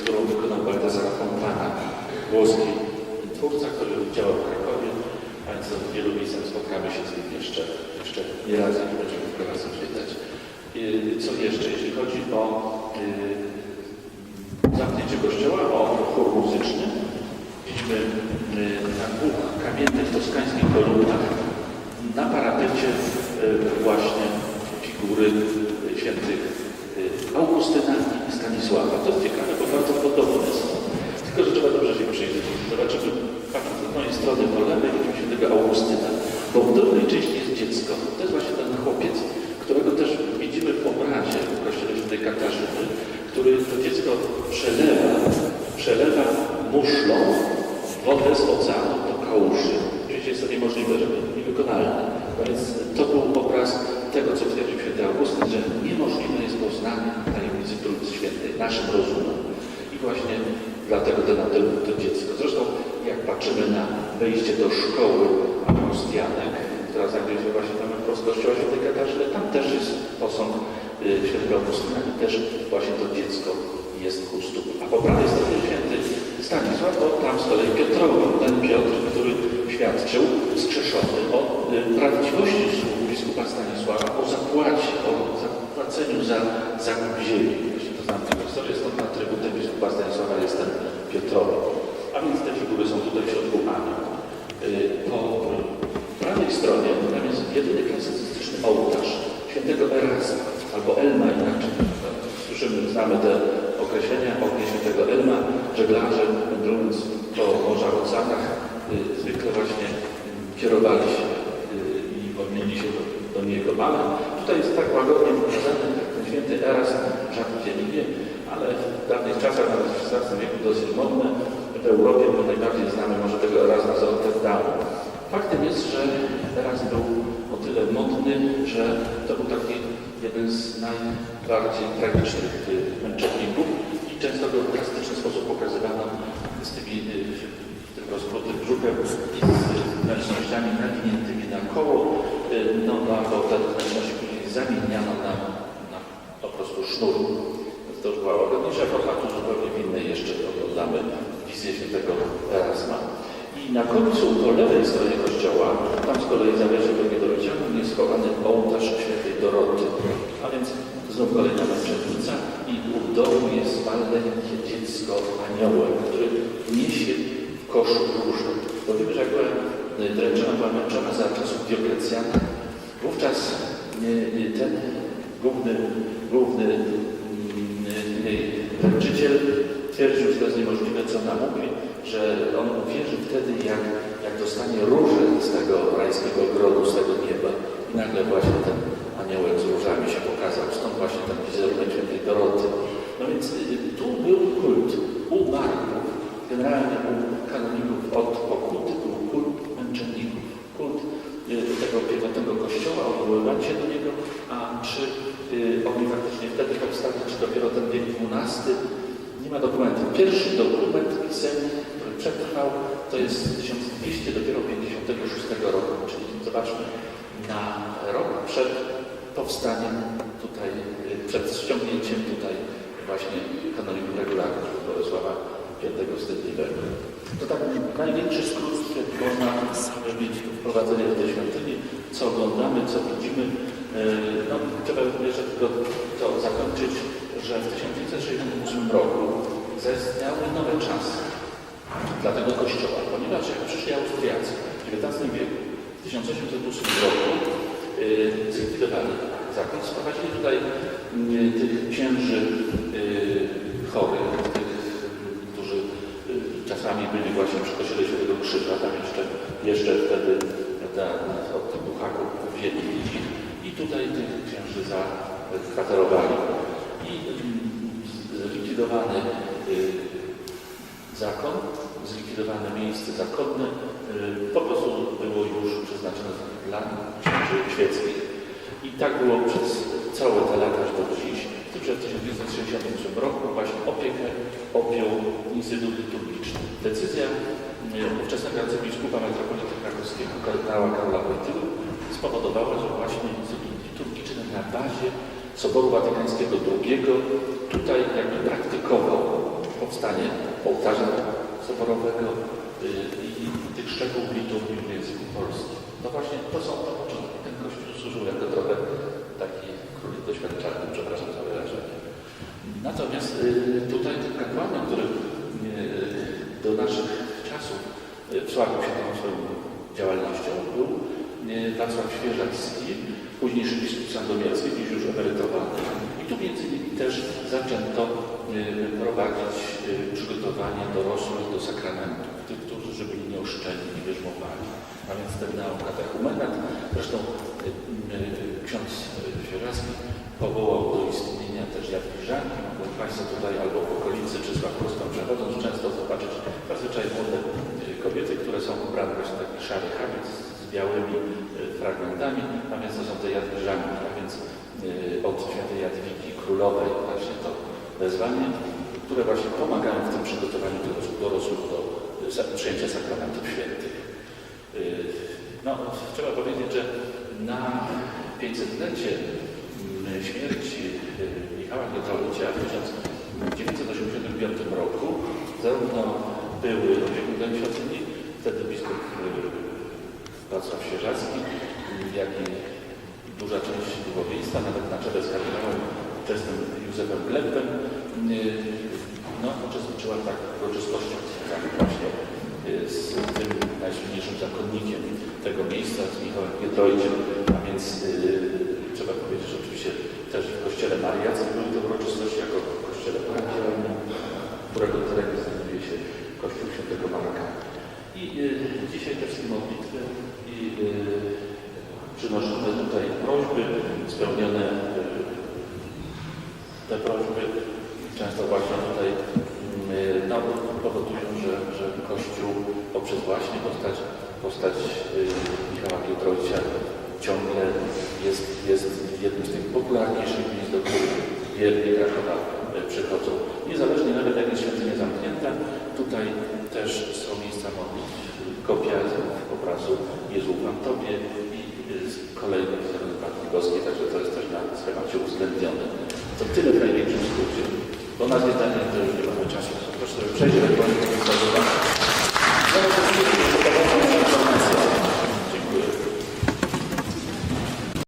którą wykonał Baltazar Fontana, włoski twórca, który działał w Krakowie, a więc w wielu miejscach spotkamy się z nim jeszcze, jeszcze nie raz i będziemy w was odwiedzać. Yy, Co jeszcze, jeśli chodzi o yy, zamknięcie kościoła, o chór muzyczny, widzimy yy, na dwóch kamiennych toskańskich kolumnach na parapecie właśnie figury yy, świętych yy, Augustyna i Stanisława. To jest ciekawe, bo bardzo podobne są. Tylko, że trzeba dobrze się przyjrzeć. Zobaczymy, patrząc z mojej strony po lewej, widzimy świętego Augustyna, bo w dolnej części jest dziecko. To jest właśnie ten chłopiec, którego też widzimy w obrazie w kościele świętej Katarzyny, który to dziecko przelewa, przelewa muszlą wodę z oceanu do kałuży. Oczywiście jest to niemożliwe, żeby niewykonalne. No więc to był obraz tego, co twierdził święty Augustyn, że niemożliwe jest poznanie tajemnicy Trójcy Świętej naszym rozumem. I właśnie dlatego ten to, to dziecko. Zresztą jak patrzymy na wejście do szkoły Augustianek, która znajduje się właśnie tam wprost kościoła świętej Katarzyny, tam też jest posąg y, świętego Augustyna też właśnie to dziecko jest u stóp. A po prawej stronie święty Stanisław, to tam z kolei Piotrowy, ten Piotr, który świadczył skrzeszony o y, prawdziwości słów biskupa Stanisława, o zapłacie, o zapłaceniu za zakup ziemi. To znam tę historię, stąd atrybutem biskupa Stanisława jest ten Piotrowy. A więc te figury są tutaj w środku anioł. Y, Po prawej stronie tam jest jedyny klasycystyczny ołtarz świętego Erasma, albo Elma inaczej. Słyszymy, znamy te określenia ognia świętego Elma. Żeglarze wędrując po morzach, oceanach y, zwykle właśnie kierowali się y, i modlili się do, do niego. Ale tutaj jest tak łagodnie pokazany ten święty Erasm, rzadko nie ale w dawnych czasach, nawet w XVI wieku dosyć modne. W Europie my najbardziej znamy może tego Erasma z Rotterdamu. Faktem jest, że Erasm był o tyle modny, że to był taki jeden z najbardziej tragicznych y, męczenników i często go w drastyczny sposób pokazywano z tymi tym rozprutym brzuchem i z wnętrznościami nawiniętymi na koło, y, no a bo te wnętrzności później zamieniano na, na po prostu sznur. To była łagodniejsza epocha, tu zupełnie w innej jeszcze oglądamy wizję świętego Erasma. I na końcu po lewej stronie kościoła, tam z kolei zależy do niedorocianu, jest schowany ołtarz świętej Doroty. A więc znów kolejna męczennica i u dołu jest maleńkie dziecko aniołem, który niesie w koszu różu. Bo wiemy, że jak była y, dręczona, była męczona wówczas ten główny, główny y, dręczyciel twierdził, że to jest niemożliwe, co nam mówi, że on uwierzy wtedy, jak, jak dostanie róże z tego rajskiego ogrodu, z tego nieba. I nagle właśnie ten aniołek z różami się pokazał. Stąd właśnie ten wizerunek świętej Doroty. No więc y, tu był kult u Marków, generalnie u kanoników od pokuty był kult męczenników. Kult y, tego pierwotnego odwoływanie się do niego, a czy y, oni faktycznie wtedy powstali, czy dopiero ten wiek XII, nie ma dokumentu. Pierwszy dokument pisemny, który przetrwał, to jest 1200 dopiero 56 roku, czyli zobaczmy, na rok przed powstaniem tutaj, y, przed ściągnięciem tutaj właśnie kanoników regularnych Bolesława V Wstydliwego. To tak największy skrót, jaki można mieć wprowadzenie do tej świątyni, co oglądamy, co widzimy. Yy, No, trzeba jeszcze tylko to zakończyć, że w 1968 roku zaistniały nowe czasy dla tego kościoła, ponieważ jak przyszli Austriacy w XIX wieku, w 1808 roku yy, zlikwidowali zakon, sprowadzili tutaj yy, tych księży yy, chorych, tych, którzy czasami byli właśnie przy kościele Świętego Krzyża, tam jeszcze, jeszcze wtedy od tych duchaków wiedli ich i tutaj tych księży zakwaterowali. I yy, zlikwidowany yy, zakon, zlikwidowane miejsce zakonne yy, po prostu było już przeznaczone dla księży świeckich. I tak było przez całe te lata aż do dziś. Że w 1968 roku właśnie opiekę objął Instytut Liturgiczny. Decyzja ówczesnego arcybiskupa metropolity krakowskiego, kardynała Karola Wojtyły spowodowała, że właśnie Instytut Liturgiczny na bazie Soboru Watykańskiego II tutaj jakby praktykował powstanie ołtarza soborowego y, i tych szczegółów liturgii w języku polskim. No właśnie to są te początki. Ten kościół służył jako trochę taki królik doświadczalny, przepraszam za wyrażenie. Natomiast y, tutaj ten kapłanem, który y, do naszych wsławił się tą swoją działalnością, był Wacław Świeżacki, późniejszy biskup sandomierski, dziś już emerytowany. I tu między innymi też zaczęto y, prowadzić y, przygotowanie dorosłych do sakramentów, tych, którzy żeby byli nieoszczędni, nie wierzmowali. A więc ten neokatechumenat, zresztą y, ksiądz Świeżacki powołał do istnienia też Jadwiżanki. Mogą Państwo tutaj albo z białymi y, fragmentami, a więc to są te Jadwiżanki, a więc y, od świętej Jadwigi Królowej właśnie to wezwanie, które właśnie pomagają w tym przygotowaniu dorosłych do sa- przyjęcia sakramentów świętych. No, trzeba powiedzieć, że na 500-lecie mm, śmierci Michała Gietrowicza w 1985 roku zarówno były opiekunem świątyni, wtedy biskup Wacław Świeżacki, y, jak i duża część duchowieństwa, nawet na czele z kardynałem wczesnym Józefem Glebem, y, no, uczestniczyła w tak uroczystościach związanych właśnie y, z tym najsłynniejszym zakonnikiem tego miejsca, z Michałem Giedroyciem, a więc y, trzeba powiedzieć, że oczywiście też w kościele Mariackim były te uroczystości, jako w kościele parafialnym, którego znajduje się kościół świętego Marka. I y, dzisiaj te wszystkie modlitwy i y, przynoszone tutaj prośby spełnione y, te prośby często właśnie tutaj mm, no, powodują, że, że Kościół poprzez właśnie postać, postać y, Michała Piotrowicza ciągle jest, jest jednym z tych popularniejszych miejsc, do których wierni Krakowa y, przychodzą. Niezależnie nawet jak jest świątynia zamknięta, tutaj też są miejsca modlitw, kopia obrazu Jezu Wam Tobie i z Matki Boskiej, także to jest też na schemacie uwzględnione. To tyle w największym skrócie. Bo na zdanie to już nie mamy czasu. Proszę, przejdziemy do.